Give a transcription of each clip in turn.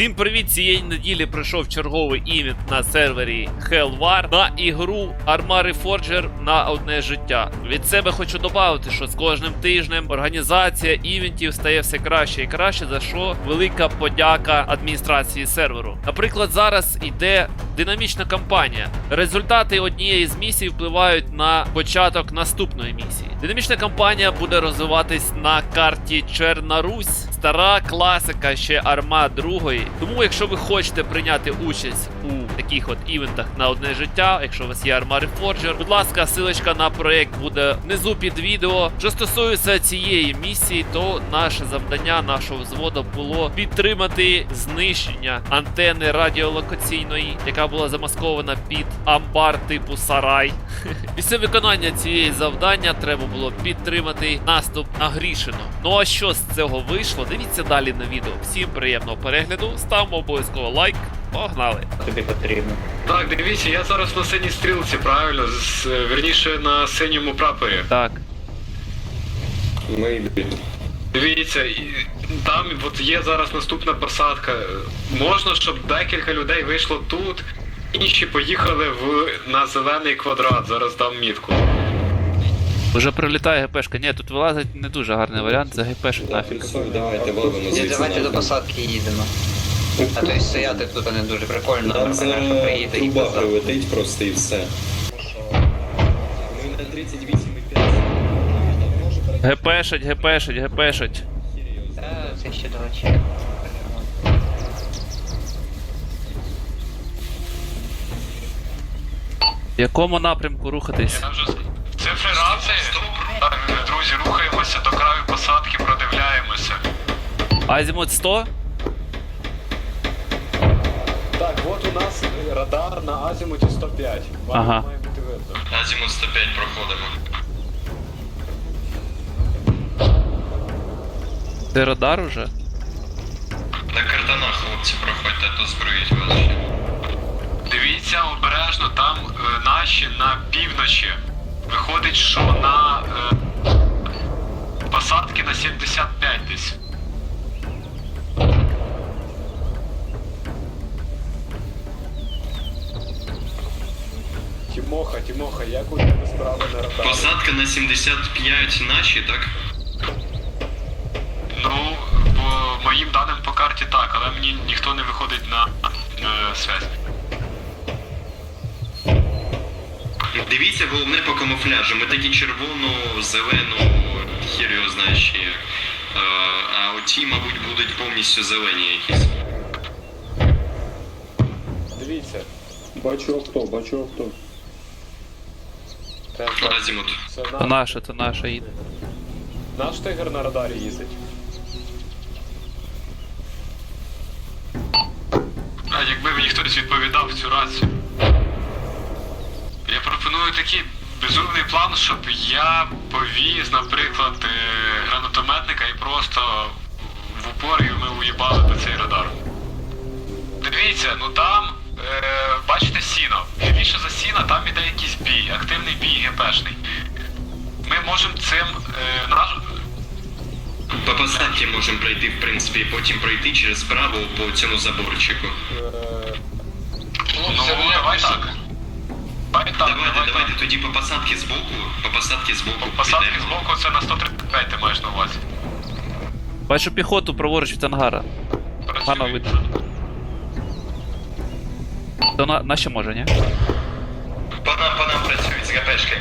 Всім привіт! Цієї неділі прийшов черговий івент на сервері Hellwar на ігру Armory Forger на одне життя. Від себе хочу додати, що з кожним тижнем організація івентів стає все краще і краще, за що велика подяка адміністрації серверу. Наприклад, зараз іде динамічна кампанія. Результати однієї з місій впливають на початок наступної місії. Динамічна кампанія буде розвиватись на карті Черна Русь, стара класика ще арма другої. Тому, якщо ви хочете прийняти участь у таких от івентах на одне життя, якщо у вас є Arma Reforger, будь ласка, силочка на проект буде внизу під відео. Що стосується цієї місії, то наше завдання нашого взводу було підтримати знищення антени радіолокаційної, яка була замаскована під амбар типу Сарай. Після виконання цієї завдання треба було підтримати наступ на Грішино. Ну а що з цього вийшло? Дивіться далі на відео. Всім приємного перегляду, ставимо обов'язково лайк. Погнали! тобі потрібно. Так, дивіться, я зараз на синій стрілці, правильно, з, верніше на синьому прапорі. Так, Ми йдемо. Дивіться, і там от є зараз наступна посадка. Можна, щоб декілька людей вийшло тут, інші поїхали в на зелений квадрат. Зараз дам мітку. вже прилітає ГПшка. Ні, тут вилазить не дуже гарний варіант, за ГПшок нафіг. Давайте валимо Ні, звідси. давайте до посадки їдемо. А то й стояти тут не дуже прикольно, Там наприклад, що приїде і труба прилетить просто і все. Ми на 38,5. ГПшать, ГПшать, ГПшать. Та, це ще до речі. В якому напрямку рухатись? Цифри рації. Друзі, рухаємося до краю посадки, продивляємося. Азімут 100? Так, от у нас радар на азімуті 105. Вам Ага. має бути видно. Азімут 105 проходимо. Це радар уже? На картанах, хлопці, проходьте, а то зброють вас ще. Дивіться обережно, там е, наші на півночі. Виходить, що на е, посадки на 75 десь. Тімоха, Тімоха, як у тебе справи на радарі? Посадка на 75 наші, так? Ну, по моїм даним по карті так, але мені ніхто не виходить на е, связь. Дивіться, головне по камуфляжу. Ми такі червону, зелену, хір його знає ще як. Е, А оті, мабуть, будуть повністю зелені якісь. Дивіться, Бачу авто, бачу авто. Це, Азімут. це То наша, то наша їде. Наш тигр на радарі їздить. А якби мені хтось відповідав в цю рацію. Я пропоную такий безумний план, щоб я повіз, наприклад, е, гранатометника і просто в упор і ми уїбали до цей радар. Дивіться, ну там, бачите сіно. Лівіше за сіно, там іде якийсь бій, активний бій ГПшний. Ми можемо цим е, наш... По посадці можемо пройти, в принципі, і потім пройти через право по цьому заборчику. Ну, давай так. Давай так, Давайте, давай давайте тоді по посадці збоку, по посадці збоку Посадки підемо. з боку це на 135 ти маєш на увазі. Бачу піхоту праворуч від ангара. Пана видно. То на, наші може, ні? По нам, по нам працюють з ГПшки.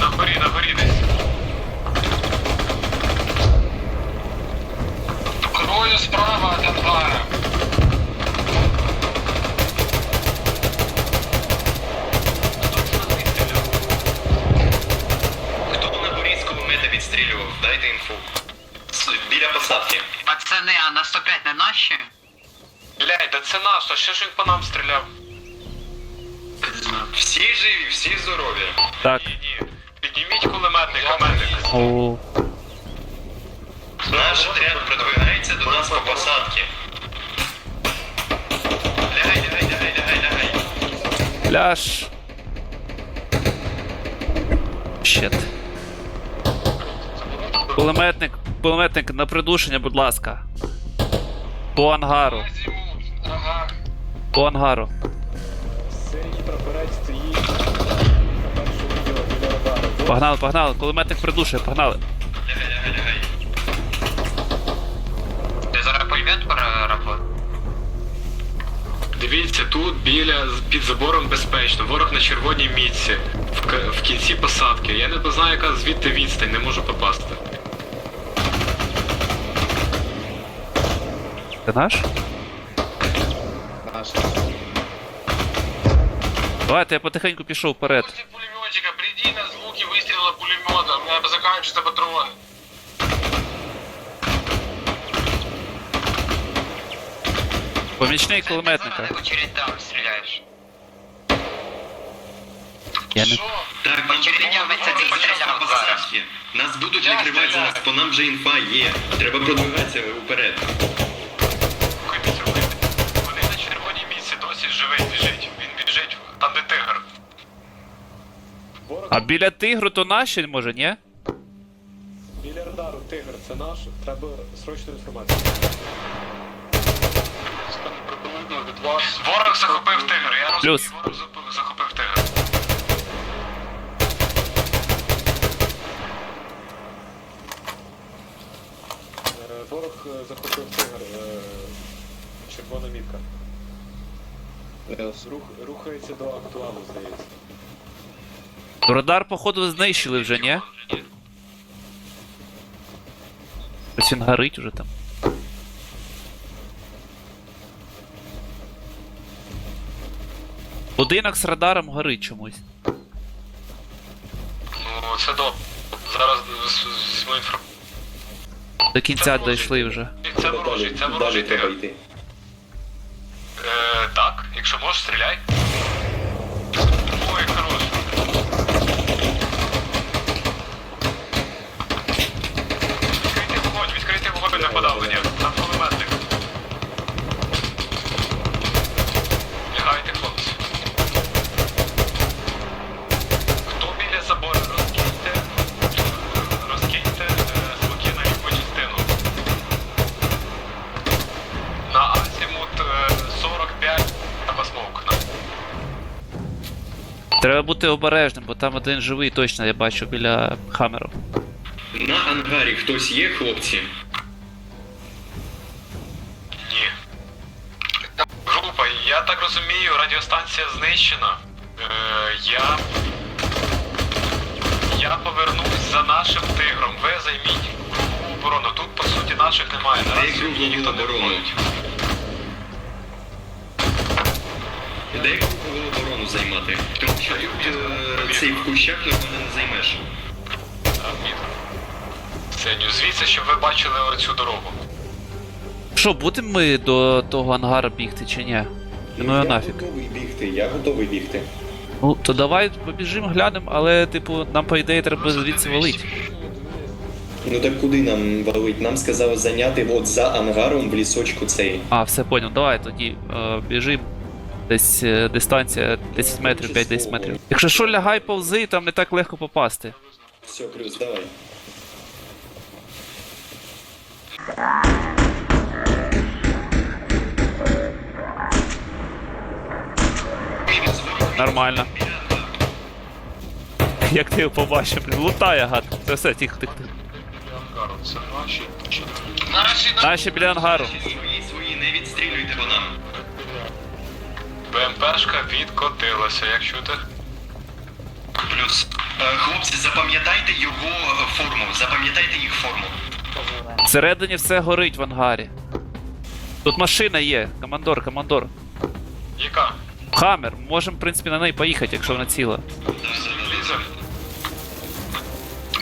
На горі, на горі десь. Крою справа від ангара. Хто на горі з кулемета відстрілював? Дайте інфу. Біля посадки. Пацани, а на 105 не наші? Блядь, да це наш, а що ж він по нам стріляв? Всі живі, всі здорові. Так. Ні, ні. Підніміть кулеметника, медик. О, Наш отряд продвигається до нас по посадці. Лягай, лягай, лягай, лягай, лягай. пляж. Щет. Кулеметник, кулеметник на придушення, будь ласка. По ангару. Ага. По ангару. Синій прапорець стоїть на першому відео біля радару. Погнали, погнали. Кулеметник придушує, погнали. Лягай, лягай, лягай. Ти зараз пулемет перерахував? Дивіться, тут біля під забором безпечно. Ворог на червоній мітці. В, к- в кінці посадки. Я не знаю, яка звідти відстань, не можу попасти. Ти наш? Наш. Давайте я потихеньку пішов вперед. После пулеметчика приди на звуки выстрела пулемета. У меня заканчиваются патроны. Помічний кулеметника. Очередям стріляєш. Я не... Что? Так, нам виходити стріляв з. Нас будуть Я накривати стріляю. зараз, по нам вже інфа є. Треба продвигатися вперед. А біля тигру то наші, може, ні? біля радару, тигр, це наш. Треба срочну інформацію. Ворог захопив тигр, я розумію, Плюс. ворог зап- захопив тигр. Е, Ворог е, захопив тигр. е, Червона мітка. Рух, рухається до актуалу, здається. Радар, походу, знищили вже, ні? Ось він горить уже там. Будинок з радаром горить чомусь. Ну, це добре. Зараз з- візьму інформацію. До кінця дійшли вже. Це ворожий, це ворожий далі треба тигр. йти. Е, так, якщо можеш, стріляй. Треба бути обережним, бо там один живий точно я бачу біля хамеру. На ангарі хтось є, хлопці? Ні. Група, я так розумію, радіостанція знищена. Е, я. Я повернусь за нашим тигром. Ви займіть кругову оборону. Тут по суті наших немає. Наразі ніхто не оборону? Входить. Де кругову оборону займати? Тому що е, цей в кущах нормально не займеш. Сеню, звідси, щоб ви бачили оцю дорогу. Що, будемо ми до того ангара бігти чи ні? Ну я нафіг. готовий бігти, я готовий бігти. Ну, то давай побіжимо, глянемо, але, типу, нам, по ідеї, треба звідси валити. Ну так куди нам валить? Нам сказали зайняти от за ангаром в лісочку цей. А, все понял, давай тоді е, біжим. Десь е, дистанція 10 метрів, 5-10 метрів. Якщо що, лягай повзи, там не так легко попасти. Все, плюс, давай. Нормально. Як ти його побачив, блін, лутає гад. Все, все, тихо, тихо, тихо. Це наші. Наші біля ангару. Свої, свої, не відстрілюйте по нам. БМПшка відкотилася, як чути. Плюс. Е, хлопці, запам'ятайте його е, форму, запам'ятайте їх форму. Всередині все горить в ангарі. Тут машина є, командор, командор. Яка? Хаммер, можемо, в принципі, на неї поїхати, якщо вона ціла. Ліза?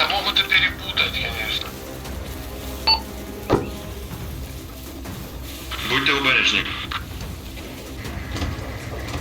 а могут и перепутать, конечно. Будьте обережні.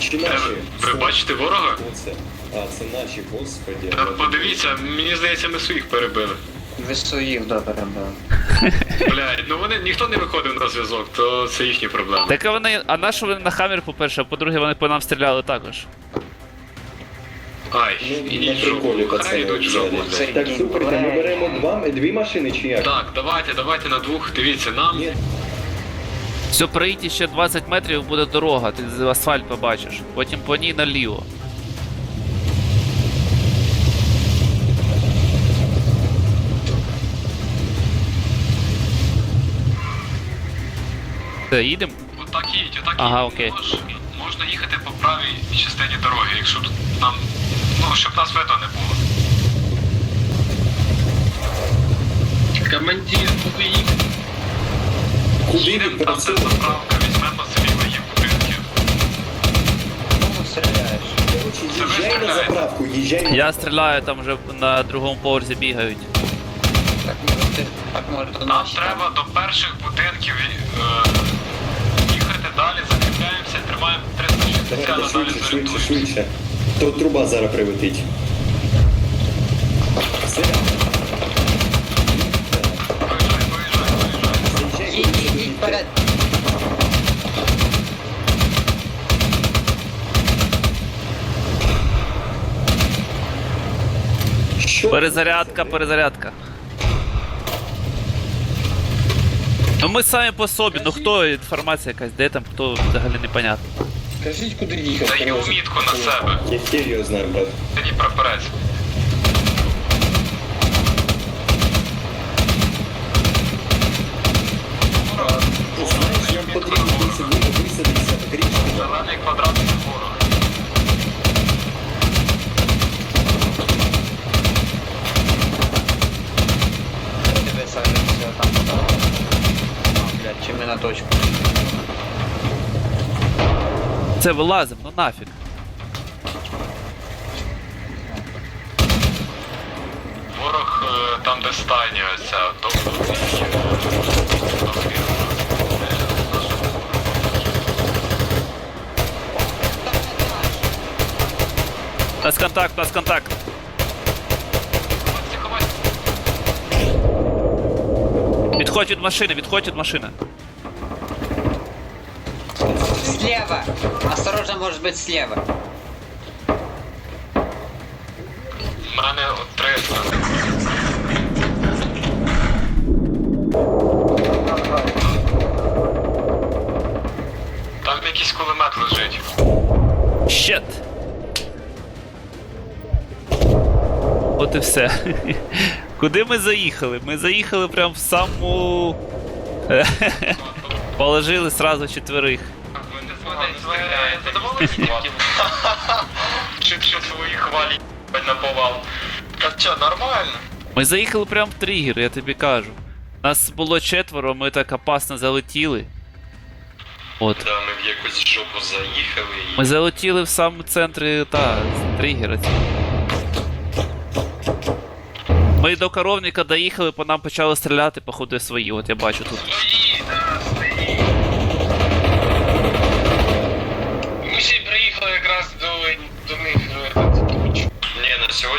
Чи Е, наші? Ви бачите ворога? Оце. А, це наші, господі. Та подивіться, мені здається, ми своїх перебили. Ви своїх добре робили. Блядь, ну вони ніхто не виходив на зв'язок, то це їхні проблеми. Так а вони. А на що вони на хаммер, по-перше, а по-друге, вони по нам стріляли також. Ай, Ну, ідіть на в жопу. приколі, Хай пацани, йдуть в жопу. взагалі. Так, слухайте, ми беремо два, дві машини чи як? Так, давайте, давайте на двох. Дивіться, нам Ні. Все, прийти ще 20 метрів буде дорога, ти асфальт побачиш. Потім по ній наліво. Все, їдемо? Отак їдь, отак Ага, їдь. окей. Мож- можна їхати по правій частині дороги, якщо тут нам. Ну, щоб нас видно не було. Командир, куди їхати? Куди там, заправка, візьмемо собі мої будинки. Стріляєш? Короче, їжджай на заправку, їжджай на Я стріляю, там вже на другому поверсі бігають. Так може ти, так може то Нам наші. треба до перших будинків е, їхати далі, закріпляємося, тримаємо 360, Давайте далі швидше, швидше, зорієнтуємося. швидше. То труба зараз прилетить. Все. Вперед. Що? Перезарядка, перезарядка. Ну ми самі по собі, ну хто інформація якась, де там, хто взагалі непонятно. Скажіть, куди їхати? Даю мітку на себе. Я хер його знаю, брат. Синій прапорець. Це вилазимо, ну нафіг. Ворог е, там, де стайня оця, тобто. У нас контакт, у нас контакт. Відходь від машини, відходь від машини. Слева! Осторожно, может быть слева. У мене от 300. Там якийсь кулемет лежить. Щет. От і все. Куди ми заїхали? Ми заїхали прям в саму. Положили сразу четверих. Чуть що свої хвалі на повал. Та що, нормально? Ми заїхали прям в тригер, я тобі кажу. Нас було четверо, ми так опасно залетіли. От. Да, ми в якусь жопу заїхали і Ми залетіли в самому центрі та тригера. Ми до коровника доїхали, по нам почали стріляти, походу свої, от я бачу тут. Свої,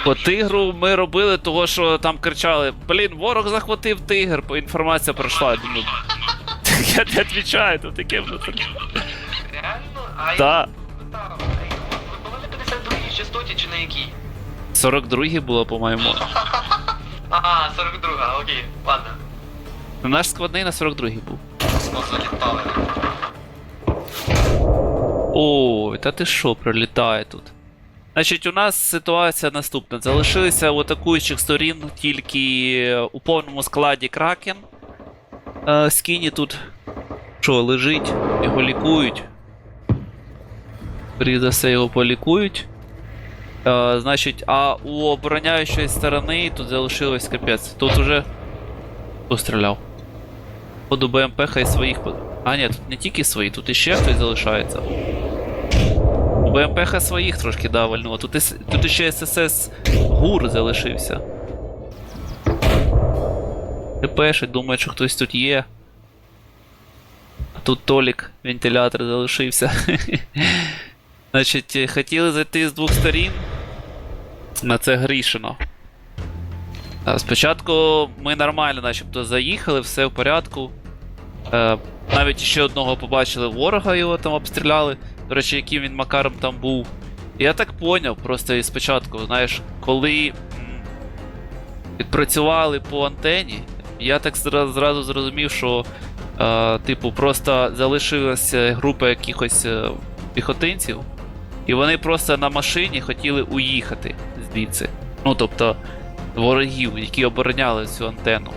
По тигру ми робили того, що там кричали: Блін, ворог захватив тигр, бо інформація пройшла. Я думаю, я не відповідаю, то таке внутрі. Реально? Так. Були на 52-й частоті чи на якій? 42-й було, по-моєму. Ага, 42, окей, ладно. Наш складний на 42-й був. Залітали. Ой, та ти що, пролітає тут. Значить, у нас ситуація наступна. Залишилися у атакуючих сторін тільки у повному складі Кракен. Е, Скіні тут що, лежить, його лікують. Скоріше за все, його полікують. Е, значить, а у обороняючої сторони тут залишилось капець. Тут уже. Хто стріляв? Поду БМП хай своїх. А, ні, тут не тільки свої, тут іще хтось залишається. У БМПХ своїх трошки да, вальнуло. Тут, тут ще ССС ГУР залишився. ТПшить, думає, що хтось тут є. А тут Толік, вентилятор залишився. Значить, хотіли зайти з двох сторін. На це грішено. А, Спочатку ми нормально, начебто, заїхали, все в порядку. Е, навіть ще одного побачили ворога, його там обстріляли. До речі, яким він макаром там був. Я так поняв, просто і спочатку, знаєш, коли відпрацювали по антені, я так зра- зразу зрозумів, що Е, типу, просто залишилася група якихось е, піхотинців, і вони просто на машині хотіли уїхати звідси. Ну, тобто, ворогів, які обороняли цю антенну.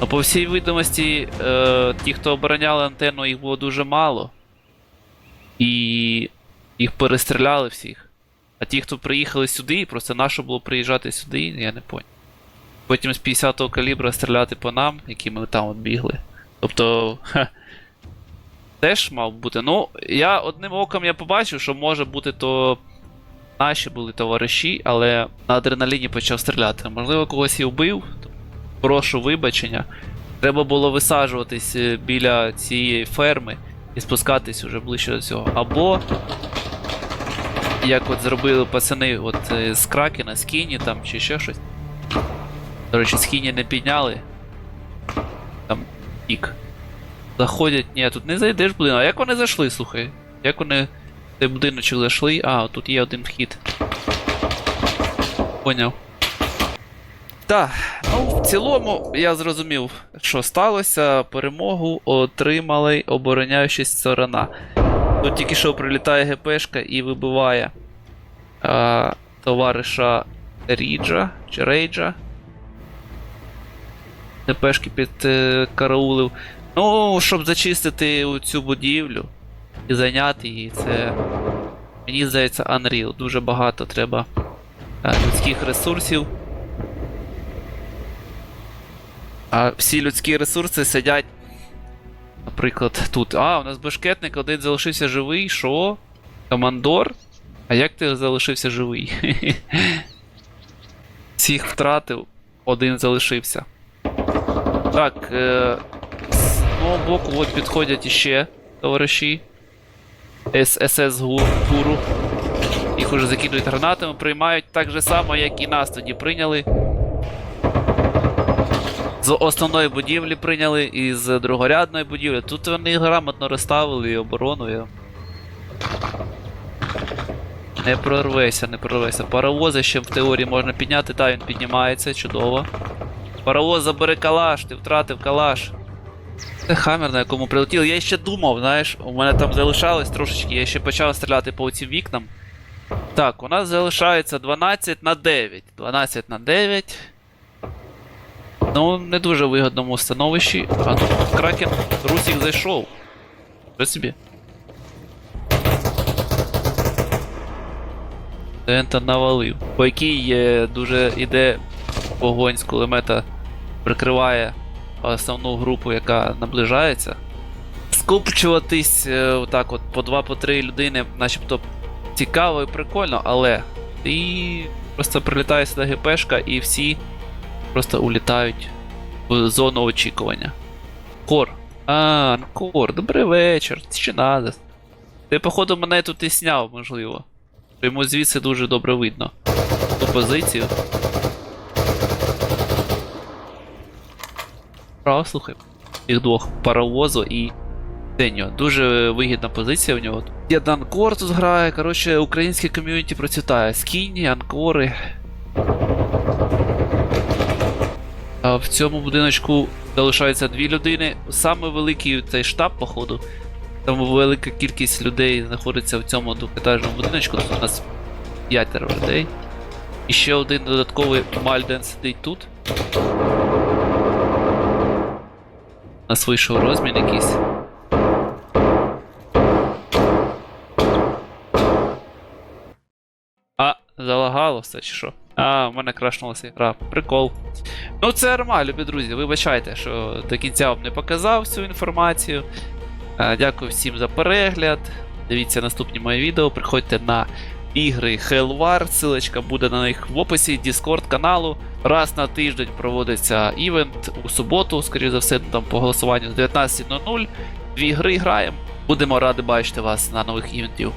Ну, по всій видимості, е, ті, хто обороняли антенну, їх було дуже мало. І їх перестріляли всіх. А ті, хто приїхали сюди, просто нащо було приїжджати сюди, я не поняв. Потім з 50-го калібра стріляти по нам, які ми там бігли. Тобто. Ха, теж мав бути. Ну, я одним оком я побачив, що може бути то наші були товариші, але на адреналіні почав стріляти. Можливо, когось і вбив. Прошу вибачення. Треба було висаджуватись е, біля цієї ферми і спускатись уже ближче до цього. Або. Як от зробили пацани от е, з Кракена, з Кіні там чи ще щось. До речі, з Кіні не підняли. Там пік. Заходять. Ні, тут не зайдеш, блин. А як вони зайшли, слухай? Як вони цей будиночок зайшли? А, тут є один вхід. Поняв. Так, в цілому я зрозумів, що сталося. Перемогу отримали обороняючись сторона. Тут тільки що прилітає ГПшка і вибиває а, товариша Ріджа чи Рейджа. ГПшки під е, караулив. Ну, щоб зачистити цю будівлю і зайняти її, це. Мені здається, Unreal. Дуже багато треба е, людських ресурсів. А всі людські ресурси сидять. Наприклад, тут. А, у нас бешкетник один залишився живий. Що? Командор? А як ти залишився живий? Всіх втратив, один залишився. Так, е, з мого боку от підходять іще товариші. ССС гуру. Їх уже закидують гранатами, приймають так же само, як і нас тоді прийняли. З основної будівлі прийняли і з другорядної будівлі. Тут вони грамотно розставили і оборону. Я... Не прорвеся, не прорвеся. Паровози ще в теорії можна підняти, та він піднімається, чудово. Паровоз забери калаш, ти втратив калаш. Це хаммер, на якому прилетів. Я ще думав, знаєш, у мене там залишалось трошечки, я ще почав стріляти по цим вікнам. Так, у нас залишається 12 на 9. 12 на 9. Ну, не дуже вигодному становищі. А тут Кракен Русік зайшов. Що собі? Тента навалив. По якій е, дуже іде вогонь з кулемета, прикриває основну групу, яка наближається. Скупчуватись е, отак от по 2 по 3 людини, начебто цікаво і прикольно, але і просто прилітає сюди ГПшка і всі просто улітають в зону очікування. Кор. А, ну Кор, добрий вечір. Що надо? Ти, походу, мене тут і сняв, можливо. Йому звідси дуже добре видно. Ту позицію. Право, слухай. Їх двох паровозу і Деньо. Дуже вигідна позиція в нього. Є Данкор тут грає. Коротше, українське ком'юніті процвітає. Скіні, анкори. А в цьому будиночку залишається дві людини. Саме великий цей штаб, походу. Там велика кількість людей знаходиться в цьому двохетажному будиночку. Тут у нас п'ятеро людей. І ще один додатковий Мальден сидить тут. У нас вийшов розмін якийсь. А, залагало все чи що? А, в мене крашнулася гра. Прикол. Ну, це арма, любі друзі. Вибачайте, що до кінця вам не показав всю інформацію. Е, Дякую всім за перегляд. Дивіться наступні мої відео. Приходьте на ігри Hellwar, ссылочка буде на них в описі, Discord каналу. Раз на тиждень проводиться івент у суботу, скоріше за все, там по голосуванню з 19.00. Дві гри граємо. Будемо раді бачити вас на нових івентів.